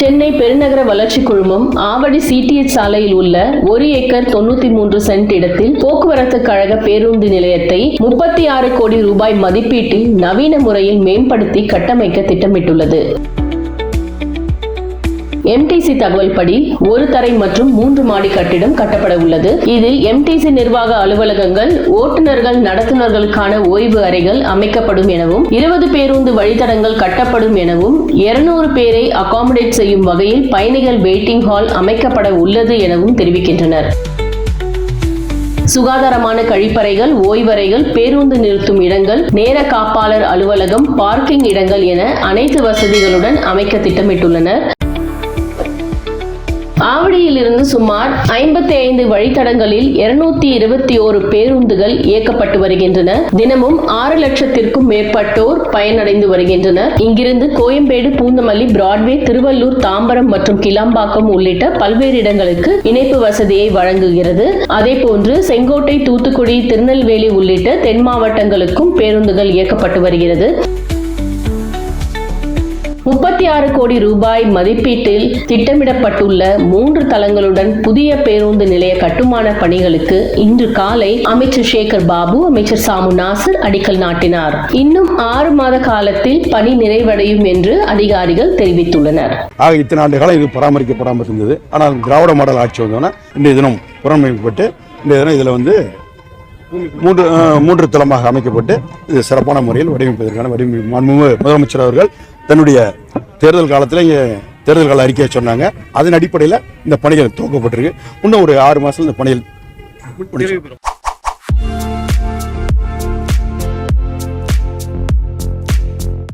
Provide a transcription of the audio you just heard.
சென்னை பெருநகர வளர்ச்சி குழுமம் ஆவடி சிடிஎச் சாலையில் உள்ள ஒரு ஏக்கர் தொண்ணூத்தி மூன்று சென்ட் இடத்தில் போக்குவரத்து கழக பேருந்து நிலையத்தை முப்பத்தி ஆறு கோடி ரூபாய் மதிப்பீட்டில் நவீன முறையில் மேம்படுத்தி கட்டமைக்க திட்டமிட்டுள்ளது. எம்டிசி தகவல்படி ஒரு தரை மற்றும் மூன்று மாடி கட்டிடம் கட்டப்பட உள்ளது. இதில் எம்டிசி நிர்வாக அலுவலகங்கள் ஓட்டுநர்கள் நடத்துனர்களுக்கான ஓய்வு அறைகள் அமைக்கப்படும் எனவும் இருபது பேருந்து வழித்தடங்கள் கட்டப்படும் எனவும் இருநூறு பேரை அகாமடேட் செய்யும் வகையில் பயணிகள் வெயிட்டிங் ஹால் அமைக்கப்பட உள்ளது எனவும் தெரிவிக்கின்றனர். சுகாதாரமான கழிப்பறைகள் ஓய்வறைகள் பேருந்து நிறுத்தும் இடங்கள் நேர காப்பாளர் அலுவலகம் பார்க்கிங் இடங்கள் என அனைத்து வசதிகளுடன் அமைக்க திட்டமிட்டுள்ளனர். ஆவடியிலிருந்து சுமார் ஐம்பத்தி ஐந்து வழித்தடங்களில் இருநூத்தி இருபத்தி ஓரு பேருந்துகள் இயக்கப்பட்டு வருகின்றன. தினமும் ஆறு லட்சத்திற்கும் மேற்பட்டோர் பயனடைந்து வருகின்றனர். இங்கிருந்து கோயம்பேடு பூந்தமல்லி பிராட்வே திருவள்ளூர் தாம்பரம் மற்றும் கிளாம்பாக்கம் உள்ளிட்ட பல்வேறு இடங்களுக்கு இணைப்பு வசதியை வழங்குகிறது. அதேபோன்று செங்கோட்டை தூத்துக்குடி திருநெல்வேலி உள்ளிட்ட தென் மாவட்டங்களுக்கும் பேருந்துகள் இயக்கப்பட்டு வருகிறது. முப்பத்தி ஆறு கோடி ரூபாய் மதிப்பீட்டில் திட்டமிடப்பட்டுள்ள மூன்று தளங்களுடன் புதிய பேருந்து நிலைய கட்டுமான பணிகளுக்கு இன்று காலை அமைச்சர் சேகர் பாபு அமைச்சர் சாமு நாசர் அடிக்கல் நாட்டினார். இன்னும் ஆறு மாத காலத்தில் பணி நிறைவடையும் என்று அதிகாரிகள் தெரிவித்துள்ளனர். ஆக இத்தனை ஆண்டு காலம் இது பராமரிக்கப்படாமல் இருந்தது. ஆனால் திராவிட மாடல் ஆட்சி வந்தோன்னா இன்றைய தினம் புறமைப்பட்டு இன்றைய தினம் இதில் வந்து மூன்று மூன்று தளமாக அமைக்கப்பட்டு இது சிறப்பான முறையில் வடிவமைப்பதற்கான வடிவமைப்பு முதலமைச்சர் அவர்கள் தன்னுடைய தேர்தல் காலத்தில் இங்கே தேர்தல் கால அறிக்கையை சொன்னாங்க. அதன் அடிப்படையில் இந்த பணிகள் துவக்கப்பட்டிருக்கு. இன்னும் ஒரு ஆறு மாதத்தில் இந்த பணிகள்